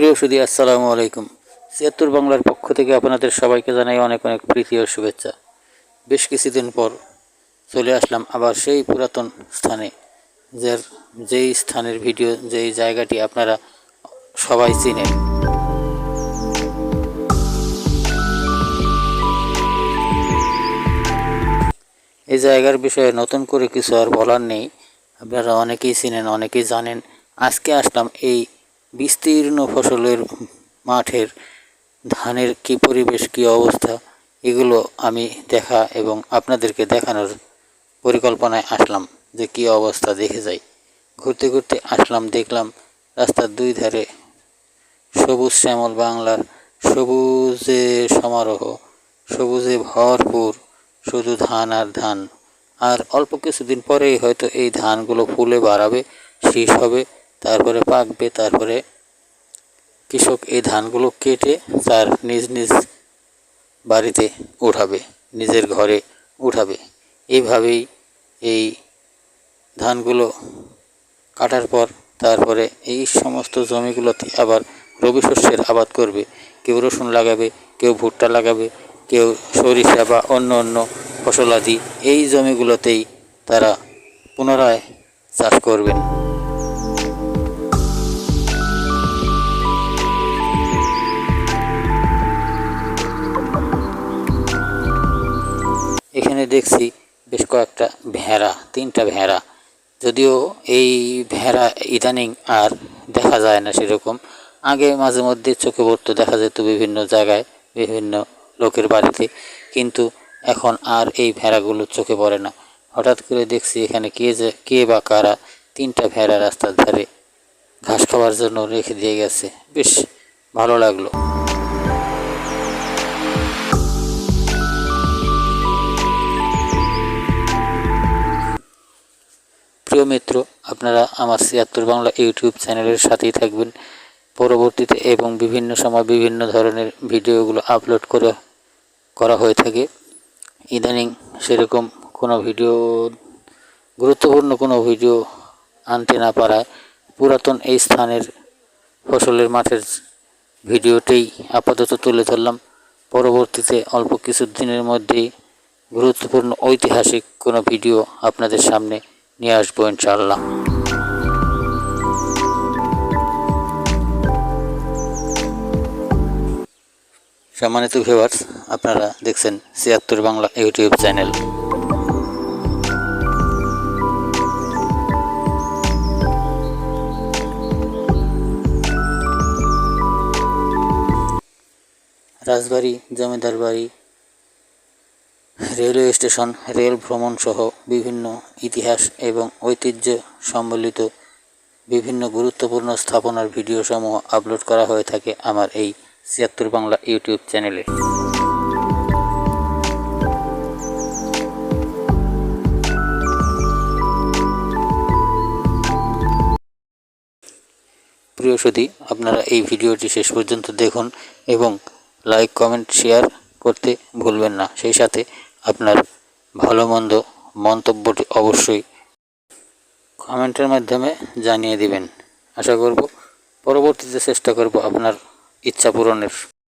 প্রিয় সুদী আসসালামু আলাইকুম। ছিয়াত্তর বাংলার পক্ষ থেকে আপনাদের সবাইকে জানাই অনেক অনেক প্রীতি ও শুভেচ্ছা। বেশ কিছুদিন পর চলে আসলাম আবার সেই পুরাতন স্থানে, যার যেই স্থানের ভিডিও, যেই জায়গাটি আপনারা সবাই চিনেন। এই জায়গার বিষয়ে নতুন করে কিছু আর বলার নেই। আপনারা অনেকেই চিনেন, অনেকেই জানেন। আজকে আসলাম এই বিস্তীর্ণ ফসলের মাঠের ধানের কি পরিবেশ, কি অবস্থা, এগুলো আমি দেখা এবং আপনাদেরকে দেখানোর পরিকল্পনায় আসলাম যে কি অবস্থা দেখে যাই। ঘুরতে ঘুরতে আসলাম, দেখলাম রাস্তার দুই ধারে সবুজ শ্যামল বাংলার সবুজে সমারোহ, সবুজে ভরপুর শুধু ধান আর ধান। আর অল্প কিছুদিন পরেই হয়তো এই ধানগুলো ফুলে বাড়াবে, শীষ হবে। তারপরে পাকবে, তারপরে কৃষক এই ধানগুলো কেটে তার নিজ নিজ বাড়িতে উঠাবে, নিজের ঘরে উঠাবে। এইভাবেই এই ধানগুলো কাটার পর তারপরে এই সমস্ত জমিগুলোতে আবার রবি শস্যের আবাদ করবে। কেউ রসুন লাগাবে, কেউ ভুট্টা লাগাবে, কেউ সরিষা বা অন্য অন্য ফসলাদি এই জমিগুলোতেই তারা পুনরায় চাষ করবেন। এখানে দেখছি বেশ কয়েকটা ভেড়া, তিনটা ভেড়া। যদিও এই ভেড়া ইদানিং আর দেখা যায় না সেরকম। আগে মাঝে মধ্যে চোখে পড়তো, দেখা যেত বিভিন্ন জায়গায় বিভিন্ন লোকের বাড়িতে। কিন্তু এখন আর এই ভেড়াগুলো চোখে পড়ে না। হঠাৎ করে দেখছি এখানে কে যে, কে বা কারা তিনটা ভেড়া রাস্তার ধারে ঘাস খাওয়ার জন্য রেখে দিয়ে গেছে। বেশ ভালো লাগল। প্রিয় মিত্র, আপনারা আমার ছিয়াত্তর বাংলা ইউটিউব চ্যানেলের সাথেই থাকবেন। পরবর্তীতে এবং বিভিন্ন সময় বিভিন্ন ধরনের ভিডিওগুলো আপলোড করে করা হয়ে থাকে। ইদানিং সেরকম কোনো ভিডিও, গুরুত্বপূর্ণ কোনো ভিডিও আনতে না পারায় পুরাতন এই স্থানের ফসলের মাঠের ভিডিওটাই আপাতত তুলে ধরলাম। পরবর্তীতে অল্প কিছু দিনের মধ্যেই গুরুত্বপূর্ণ ঐতিহাসিক কোনো ভিডিও আপনাদের সামনে নিয়ে আসব ইনশাল্লাহ সম্মানিত ভিউয়ার্স আপনারা দেখছেন ছিয়াত্তর বাংলা ইউটিউব চ্যানেল। রাজবাড়ি জমিদার বাড়ি রেলওয়ে স্টেশন, রেল ভ্রমণ সহ বিভিন্ন ইতিহাস এবং ঐতিহ্য সম্বলিত বিভিন্ন গুরুত্বপূর্ণ স্থাপনার ভিডিও সমূহ আপলোড করা হয়ে থাকে আমার এই ছিয়াত্তর বাংলা ইউটিউব চ্যানেলে। প্রিয় সতী আপনারা এই ভিডিওটি শেষ পর্যন্ত দেখুন এবং লাইক, কমেন্ট, শেয়ার করতে ভুলবেন না। সেই সাথে আপনার ভালো মন্দ মন্তব্যটি অবশ্যই কমেন্টের মাধ্যমে জানিয়ে দিবেন। আশা করব পরবর্তীতে চেষ্টা করব আপনার ইচ্ছা পূরণের।